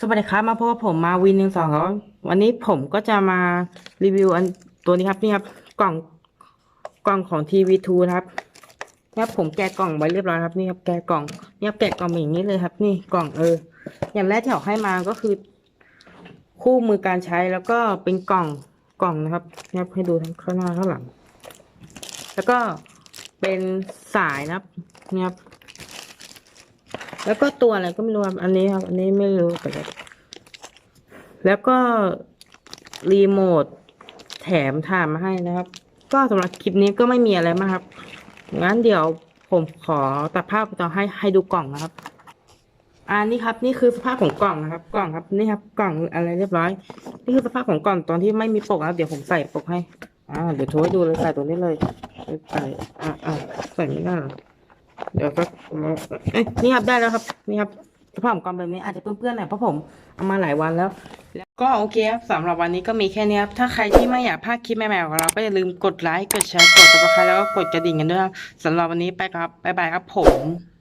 สวัสดีครับมาพบกับผมมาวินหนึ่งสองครับวันนี้ผมก็จะมารีวิวอันตัวนี้ครับนี่ครับกล่องกล่องของทีวีทูนะครับนี่ครับผมแกะกล่องไว้เรียบร้อยครับนี่ครับแกะกล่องนี่ครับแกะกล่องอย่างนี้เลยครับ นี่กล่องเออ อย่างแรกที่เขาให้มาก็คือ คู่มือการใช้แล้วก็เป็นกล่องกล่องนะครับนี่ครับให้ดูทั้งข้างหน้าข้างหลัง แล้วก็เป็นสายนะครับนี่ครับ แล้วก็ตัวอะไรก็ไม่รู้ครับอันนี้ครับ อันนี้ไม่รู้แต่แบบแล้วก็รีโมทแถมถามมาให้นะครับ ก็สำหรับคลิปนี้ก็ไม่มีอะไรมากครับ งั้นเดี๋ยวผมขอตัดภาพต่อให้ให้ดูกล่องนะครับ อันนี้ครับนี่คือสภาพของกล่องนะครับ กล่องครับนี่ครับ กล่องอะไรเรียบร้อย นี่คือสภาพของกล่องตอนที่ไม่มีปกนะครับ เดี๋ยวผมใส่ปกให้อ่าเดี๋ยวโชว์ให้ดูเลยใส่ตัวนี้เลยใส่อ่าอ่าใส่ไม่ได้หรอ เดี๋ยวก็เอ้ยนี่ครับได้แล้วครับ นี่ครับสภาพของกล่องแบบนี้อาจจะเปื้อนๆหน่อยเพราะผมเอามาหลายวันแล้ว แล้วก็โอเคครับสำหรับวันนี้ก็มีแค่นี้ครับ ถ้าใครที่ไม่อยากพลาดคลิปใหม่ๆของเรา ก็อย่าลืมกดไลค์ กดแชร์ กดติดตามแล้วก็กดกระดิ่งกันด้วยครับสำหรับวันนี้ไปครับ บ๊ายบายครับผม